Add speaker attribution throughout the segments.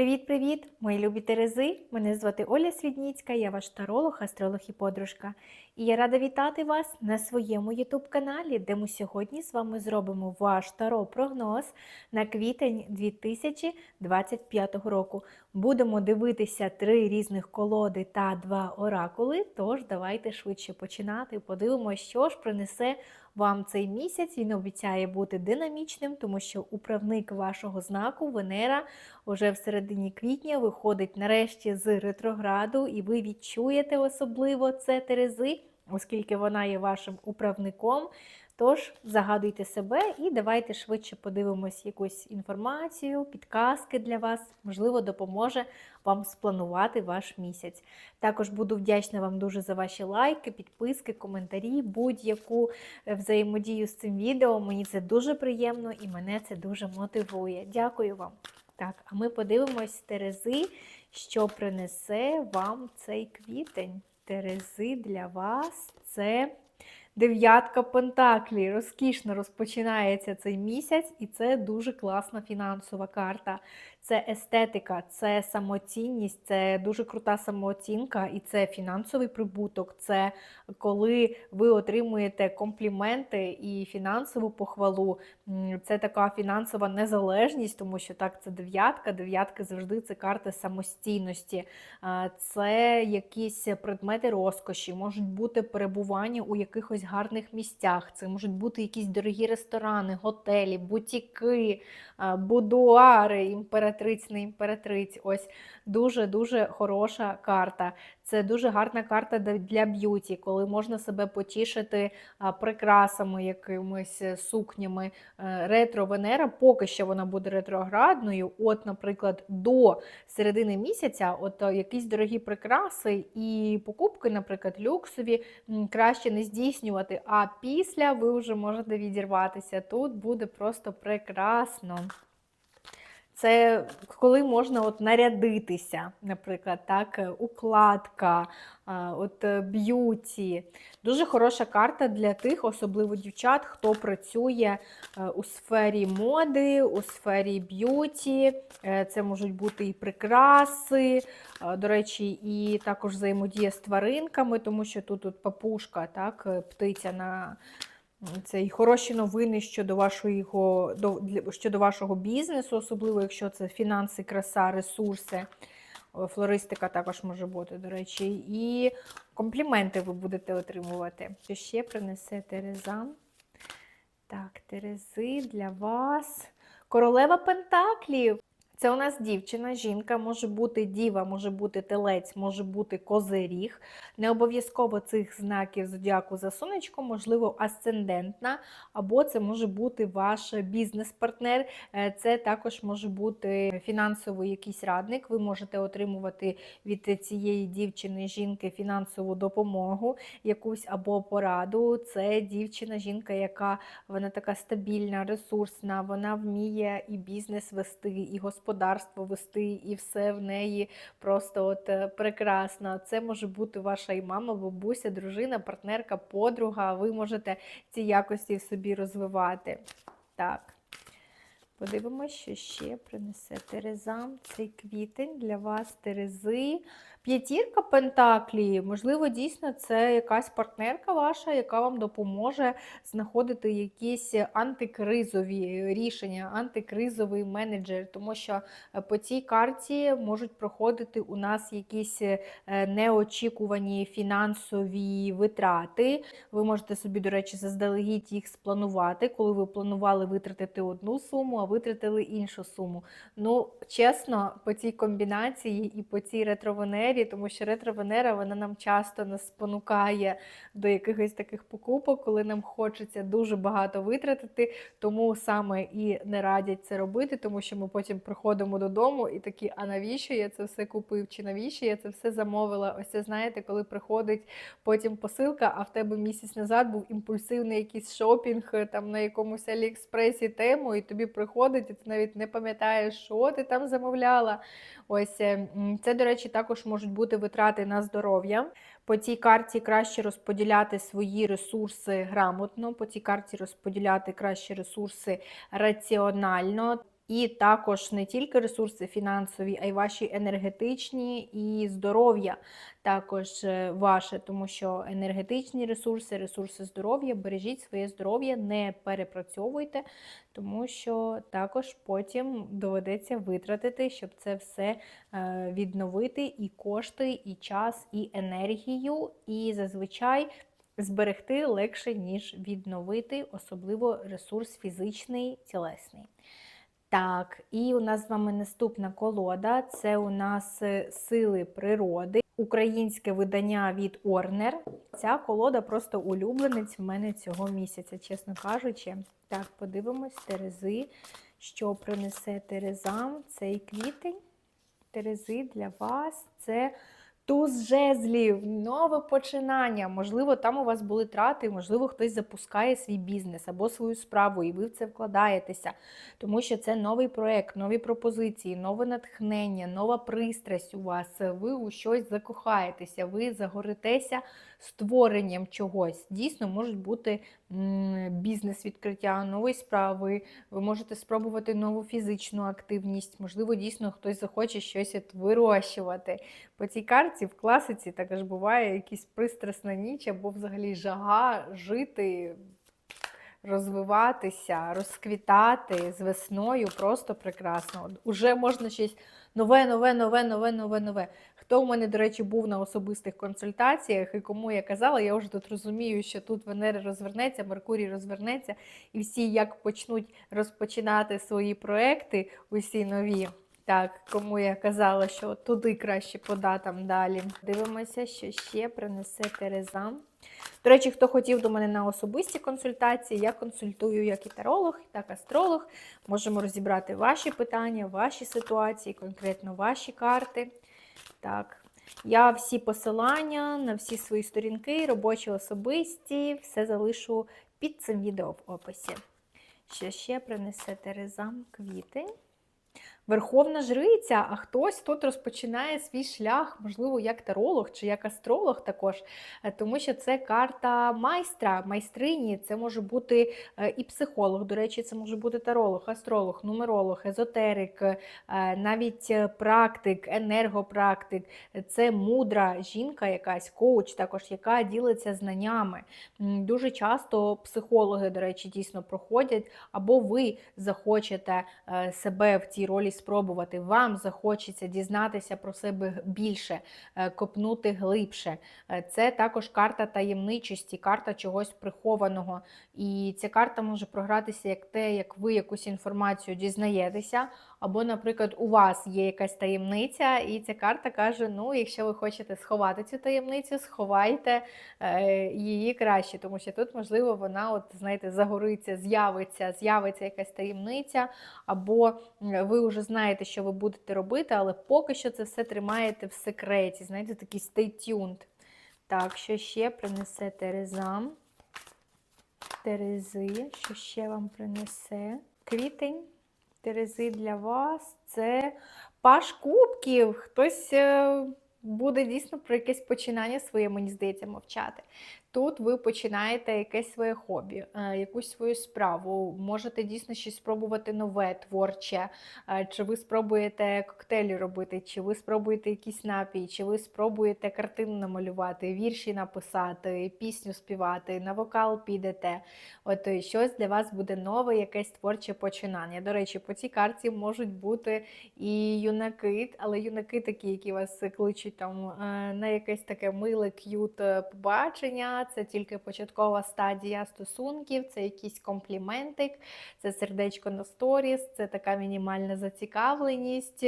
Speaker 1: Привіт-привіт, мої любі Терези! Мене звати Оля Свідніцька, я ваш таролог, астролог і подружка. І я рада вітати вас на своєму ютуб-каналі, де ми сьогодні з вами зробимо ваш таро-прогноз на квітень 2025 року. Будемо дивитися три різних колоди та два оракули. Тож давайте швидше починати. Подивимося, що ж принесе вам цей місяць. Він обіцяє бути динамічним, тому що управник вашого знаку Венера уже в середині квітня виходить нарешті з ретрограду, і ви відчуєте особливо це Терези, оскільки вона є вашим управником. Тож загадуйте себе і давайте швидше подивимось якусь інформацію, підказки для вас, можливо, допоможе вам спланувати ваш місяць. Також буду вдячна вам дуже за ваші лайки, підписки, коментарі, будь-яку е, взаємодію з цим відео. Мені це дуже приємно і мене це дуже мотивує. Дякую вам. Так, а ми подивимось Терези, що принесе вам цей квітень. Терези для вас це дев'ятка пентаклі. Розкішно розпочинається цей місяць, і це дуже класна фінансова карта. Це естетика, це самоцінність, це дуже крута самооцінка, і це фінансовий прибуток. Це коли ви отримуєте компліменти і фінансову похвалу. Це така фінансова незалежність, тому що так, це дев'ятка. Дев'ятка завжди це карта самостійності, це якісь предмети розкоші, можуть бути перебування у якихось гарних місцях. Це можуть бути якісь дорогі ресторани, готелі, бутіки, будуари, імператриць, не імператриць. Ось дуже-дуже хороша карта. Це дуже гарна карта для б'юті, коли можна себе потішити прикрасами, якимись е, сукнями. Е, Ретро-Венера, поки що вона буде ретроградною. От, наприклад, до середини місяця, от е, якісь дорогі прикраси і покупки, наприклад, люксові, краще не здійснювати. А після ви вже можете відірватися. Тут буде просто прекрасно. Це коли можна от нарядитися, наприклад, так, е, укладка, от е, б'юті. Дуже хороша карта для тих, особливо дівчат, хто працює е, у сфері моди, у сфері б'юті. Це можуть бути і прикраси, до речі, і також взаємодія з тваринками, тому що тут от папушка, так, птиця на це і хороші новини щодо вашого до, щодо вашого бізнесу, особливо якщо це фінанси, краса, ресурси. Флористика також може бути, до речі, і компліменти ви будете отримувати. Що ще принесе Тереза? Так, Терези для вас. Королева Пентаклів. Це у нас дівчина, жінка, може бути діва, може бути телець, може бути козиріг. Не обов'язково цих знаків зодіаку за сонечко, можливо, асцендентна, або це може бути ваш бізнес-партнер. Е, це також може бути фінансовий якийсь радник. Ви можете отримувати від цієї дівчини, жінки фінансову допомогу, якусь або пораду. Це дівчина, жінка, яка вона така стабільна, ресурсна, вона вміє і бізнес вести, і господарство господарство вести, і все в неї просто от е, прекрасно. Це може бути ваша і мама, бабуся, дружина, партнерка, подруга. Ви можете ці якості в собі розвивати. Так. Подивимося, що ще принесе Тереза цей квітень для вас Терези. П'ятірка Пентаклі, можливо, дійсно, це якась партнерка ваша, яка вам допоможе знаходити якісь антикризові рішення, антикризовий менеджер, тому що е, по цій карті можуть проходити у нас якісь е, неочікувані фінансові витрати. Ви можете собі, до речі, заздалегідь їх спланувати, коли ви планували витратити одну суму, витратили іншу суму. Ну, чесно, по цій комбінації і по цій ретровенері Венері, тому що ретро-Венера вона нам часто нас спонукає до якихось таких покупок, коли нам хочеться дуже багато витратити, тому саме і не радять це робити, тому що ми потім приходимо додому і такі, а навіщо я це все купив? Чи навіщо я це все замовила? Ось це знаєте, коли приходить потім посилка, а в тебе місяць назад був імпульсивний якийсь шопінг там на якомусь Аліекспресі тему, і тобі приходить, і ти навіть не пам'ятаєш, що ти там замовляла. Ось ем, це, до речі, також можуть бути витрати на здоров'я. По цій карті краще розподіляти свої ресурси грамотно, по цій карті розподіляти кращі ресурси раціонально. І також не тільки ресурси фінансові, а й ваші енергетичні і здоров'я також е, ваше, тому що енергетичні ресурси, ресурси здоров'я, бережіть своє здоров'я, не перепрацьовуйте, тому що також потім доведеться витратити, щоб це все е, відновити, і кошти, і час, і енергію, і зазвичай. Зберегти легше, ніж відновити, особливо ресурс фізичний, тілесний. Так, і у нас з вами наступна колода це у нас е, сили природи, українське видання від Орнер. Ця колода просто улюбленець в мене цього місяця, чесно кажучи. Так, подивимось, Терези, що принесе Терезам цей квітень. Терези для вас це туз жезлів, нове починання. Можливо, там у вас були трати, можливо, хтось запускає свій бізнес або свою справу, і ви в це вкладаєтеся, тому що це новий проект, нові пропозиції, нове натхнення, нова пристрасть у вас. Ви у щось закохаєтеся, ви загоритеся створенням чогось. Дійсно, можуть бути бізнес відкриття нової справи, ви можете спробувати нову фізичну активність, можливо, дійсно хтось захоче щось вирощувати. По цій карті в класиці також буває якась пристрасна ніч або взагалі жага жити. Розвиватися, розквітати з весною просто прекрасно. Уже можна щось нове, нове, нове, нове, нове, нове. Хто в мене, до речі, був на особистих консультаціях і кому я казала, я вже тут розумію, що тут Венера розвернеться, Меркурій розвернеться, і всі як почнуть розпочинати свої проекти, усі нові. Так, кому я казала, що туди краще по далі. Дивимося, що ще принесе Тереза. До речі, хто хотів до мене на особисті консультації, я консультую як і таролог, так і астролог. Можемо розібрати ваші питання, ваші ситуації, конкретно ваші карти. Так, я всі посилання на всі свої сторінки, робочі особисті, все залишу під цим відео в описі. Що ще принесе Терезам квіти. Верховна жриця, а хтось тут розпочинає свій шлях, можливо, як таролог чи як астролог також, е, тому що це карта майстра, майстрині, це може бути е, і психолог, до речі, це може бути таролог, астролог, нумеролог, езотерик, е, навіть практик, енергопрактик, це мудра жінка, якась коуч, також яка ділиться знаннями. Дуже часто психологи, до речі, дійсно проходять, або ви захочете себе в цій ролі спробувати, вам захочеться дізнатися про себе більше, е, копнути глибше. Е, це також карта таємничості, карта чогось прихованого. І ця карта може програтися як те, як ви якусь інформацію дізнаєтеся. Або, наприклад, у вас є якась таємниця, і ця карта каже: ну, якщо ви хочете сховати цю таємницю, сховайте е, її краще, тому що тут, можливо, вона, от, знаєте, загориться, з'явиться, з'явиться якась таємниця, або ви вже знаєте, що ви будете робити, але поки що це все тримаєте в секреті. Знаєте, такий stay tuned. Так, що ще принесе Тереза? Терези, що ще вам принесе? Квітень. Терези для вас це паш кубків. Хтось е, буде дійсно про якесь починання своє, мені здається, мовчати. Тут ви починаєте якесь своє хобі, е, якусь свою справу, можете дійсно щось спробувати нове, творче, е, чи ви спробуєте коктейлі робити, чи ви спробуєте якийсь напій, чи ви спробуєте картину намалювати, вірші написати, пісню співати, на вокал підете. От е, щось для вас буде нове, якесь творче починання. До речі, по цій карті можуть бути і юнаки, але юнаки такі, які вас кличуть там на якесь таке миле к'ют побачення це тільки початкова стадія стосунків, це якийсь компліментик, це сердечко на сторіс, це така мінімальна зацікавленість.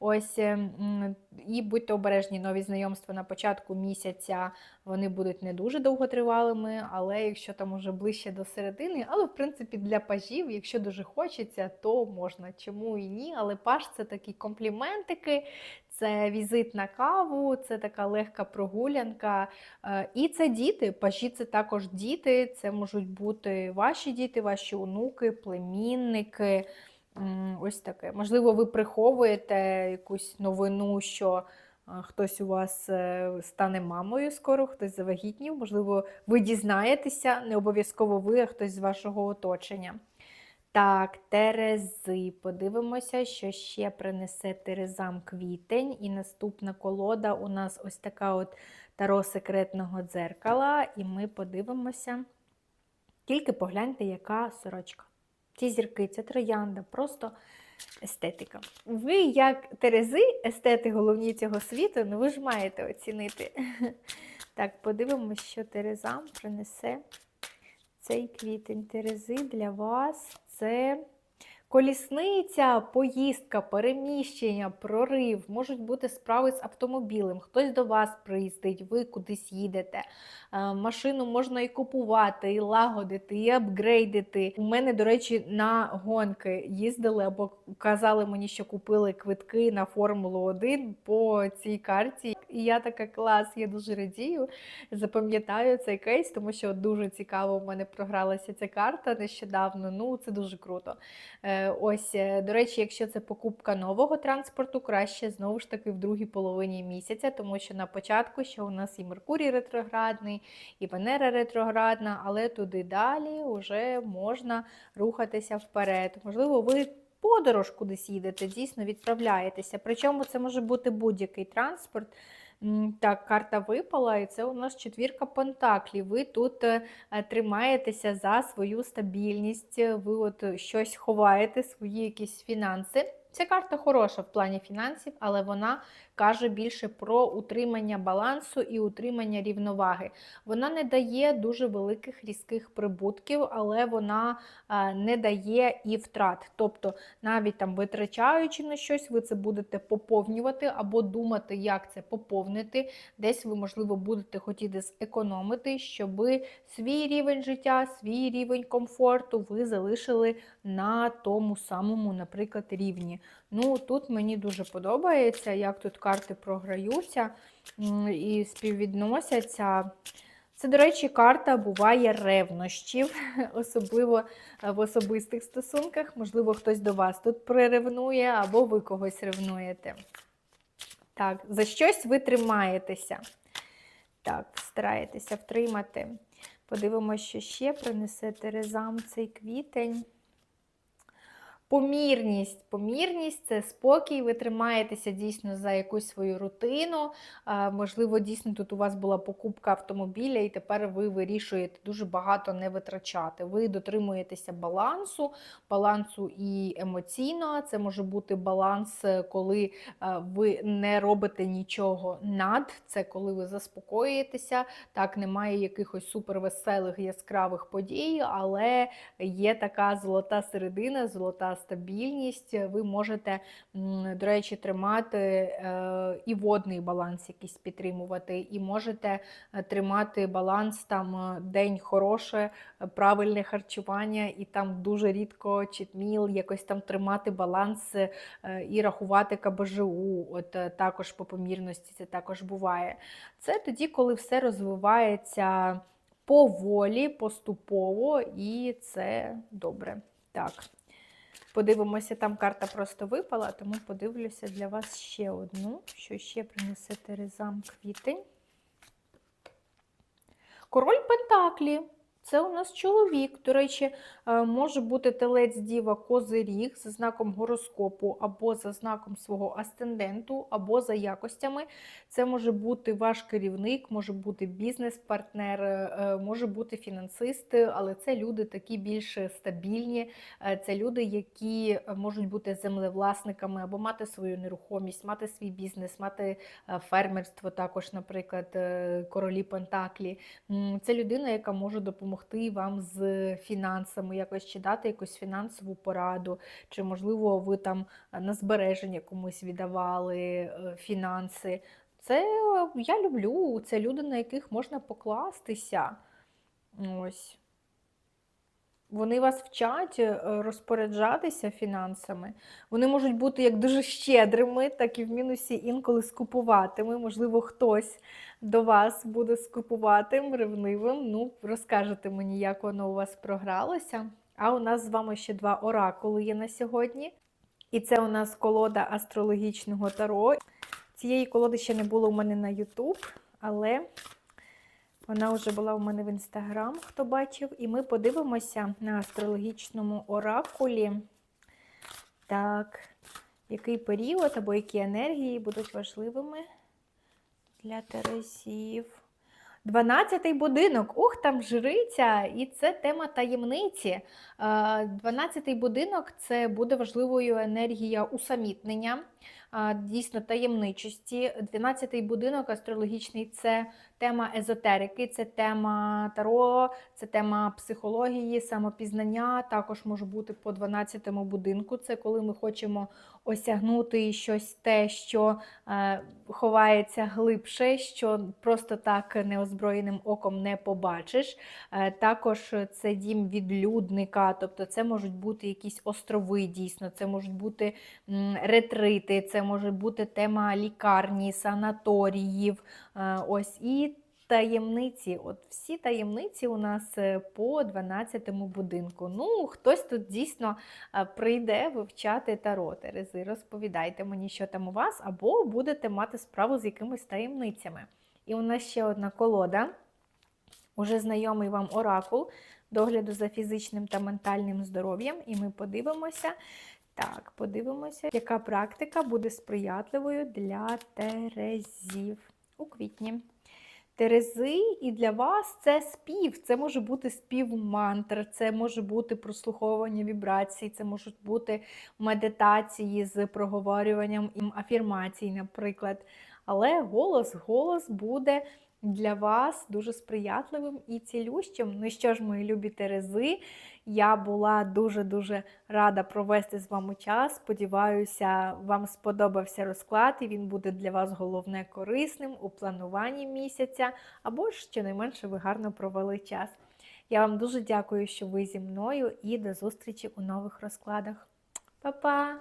Speaker 1: Ось ем, і будьте обережні, нові знайомства на початку місяця вони будуть не дуже довготривалими, але якщо там уже ближче до середини, але в принципі для пажів, якщо дуже хочеться, то можна. Чому і ні? Але паж це такі компліментики, це візит на каву, це така легка прогулянка. Е, і це діти. Пажі це також діти, це можуть бути ваші діти, ваші онуки, племінники. Ось таке. Можливо, ви приховуєте якусь новину, що хтось у вас е, стане мамою скоро, хтось завагітнів, можливо, ви дізнаєтеся, не обов'язково ви, а хтось з вашого оточення. Так, Терези. Подивимося, що ще принесе Терезам квітень. І наступна колода у нас ось така от таро секретного дзеркала. І ми подивимося. Тільки погляньте, яка сорочка. Ці зірки, це троянда, просто естетика. Ви, як Терези, естети головні цього світу, ну ви ж маєте оцінити. Так, подивимося, що Терезам принесе цей квітень Терези для вас. Це колісниця, поїздка, переміщення, прорив. Можуть бути справи з автомобілем. Хтось до вас приїздить, ви кудись їдете. Е, Машину можна і купувати, і лагодити, і апгрейдити. У мене, до речі, на гонки їздили або казали мені, що купили квитки на Формулу 1 по цій карті. І я така клас, я дуже радію. Запам'ятаю цей кейс, тому що дуже цікаво в мене програлася ця карта нещодавно. Ну, це дуже круто. Е, Ось, е, до речі, якщо це покупка нового транспорту, краще знову ж таки в другій половині місяця, тому що на початку ще у нас і Меркурій ретроградний, і Венера ретроградна, але туди далі вже можна рухатися вперед. Можливо, ви подорож кудись їдете, дійсно відправляєтеся. Причому це може бути будь-який транспорт. Так, карта випала, і це у нас четвірка пентаклів. Ви тут е, е, тримаєтеся за свою стабільність, ви от щось ховаєте, свої якісь фінанси. Ця карта хороша в плані фінансів, але вона каже більше про утримання балансу і утримання рівноваги. Вона не дає дуже великих різких прибутків, але вона е, не дає і втрат. Тобто, навіть там витрачаючи на щось, ви це будете поповнювати або думати, як це поповнити. Десь ви, можливо, будете хотіти зекономити, щоб свій рівень життя, свій рівень комфорту ви залишили на тому самому, наприклад, рівні. Ну, тут мені дуже подобається, як тут карти програються і співвідносяться. Це, до речі, карта буває ревнощів, особливо е, в особистих стосунках. Можливо, хтось до вас тут приревнує, або ви когось ревнуєте. Так, за щось ви тримаєтеся. Так, стараєтеся втримати. Подивимося, що ще принесе Терезам цей квітень. Помірність. Помірність це спокій, ви тримаєтеся дійсно за якусь свою рутину. Можливо, дійсно тут у вас була покупка автомобіля, і тепер ви вирішуєте дуже багато не витрачати. Ви дотримуєтеся балансу, балансу і емоційного. Це може бути баланс, е, коли е, ви не робите нічого над, це коли ви заспокоїтеся. Так, немає якихось супервеселих яскравих подій, але є така золота середина, золота стабільність. Ви можете, до речі, тримати е, і водний баланс якийсь підтримувати, і можете е, тримати баланс там е, день хороше, правильне харчування, і там дуже рідко читміл, якось там тримати баланс і рахувати КБЖУ. От також по помірності це також буває. Це тоді, коли все розвивається поволі, поступово, і це добре. Так. Подивимося, там карта просто випала, тому подивлюся для вас ще одну, що ще принесе Терезам квітень. Король Пентаклі. Це у нас чоловік. До речі, е, може бути телець діва козиріг за знаком гороскопу, або за знаком свого асценденту, або за якостями. Це може бути ваш керівник, може бути бізнес-партнер, е, може бути фінансист, але це люди такі більш стабільні. Е, Це люди, які можуть бути землевласниками або мати свою нерухомість, мати свій бізнес, мати е, фермерство, також, наприклад, е, королі Пентаклі. Це людина, яка може допомогти вам з фінансами, якось чи дати якусь фінансову пораду, чи, можливо, ви там е, на збереження комусь віддавали е, фінанси. Це е, я люблю, це люди, на яких можна покластися. Ось. Вони вас вчать е, розпоряджатися фінансами. Вони можуть бути як дуже щедрими, так і в мінусі інколи скупуватими. Можливо, хтось до вас буде скупуватим, ревнивим. Ну, розкажете мені, як воно у вас програлося. А у нас з вами ще два оракули є на сьогодні. І це у нас колода астрологічного таро. Цієї колоди ще не було у мене на YouTube, але Вона вже була у мене в інстаграм, хто бачив, і ми подивимося на астрологічному оракулі. Так, який період або які енергії будуть важливими для Терезів. Дванадцятий будинок. Ух, там жриця, і це тема таємниці. Дванадцятий будинок це буде важливою енергія усамітнення, дійсно таємничості. Дванадцятий будинок астрологічний це тема езотерики, це тема таро, це тема психології, самопізнання. Також може бути по 12 будинку. Це коли ми хочемо осягнути щось те, що е, ховається глибше, що просто так неозброєним оком не побачиш. Е, також це дім відлюдника, тобто це можуть бути якісь острови, дійсно, це можуть бути м, ретрити, це може бути тема лікарні, санаторіїв. Е, ось і таємниці. От всі таємниці у нас е, по 12-му будинку. Ну, хтось тут дійсно е, прийде вивчати таро, Терези. Розповідайте мені, що там у вас, або будете мати справу з якимись таємницями. І у нас ще одна колода, уже знайомий вам оракул догляду за фізичним та ментальним здоров'ям. І ми подивимося. Так, подивимося, яка практика буде сприятливою для Терезів у квітні. Терези, і для вас це спів. Це може бути спів мантр, це може бути прослуховування вібрацій, це можуть бути медитації з проговорюванням афірмацій, наприклад. Але голос, голос буде для вас дуже сприятливим і цілющим. Ну що ж, мої любі Терези, я була дуже-дуже рада провести з вами час. Сподіваюся, вам сподобався розклад, і він буде для вас головне корисним у плануванні місяця, або ж щонайменше ви гарно провели час. Я вам дуже дякую, що ви зі мною, і до зустрічі у нових розкладах. Па-па!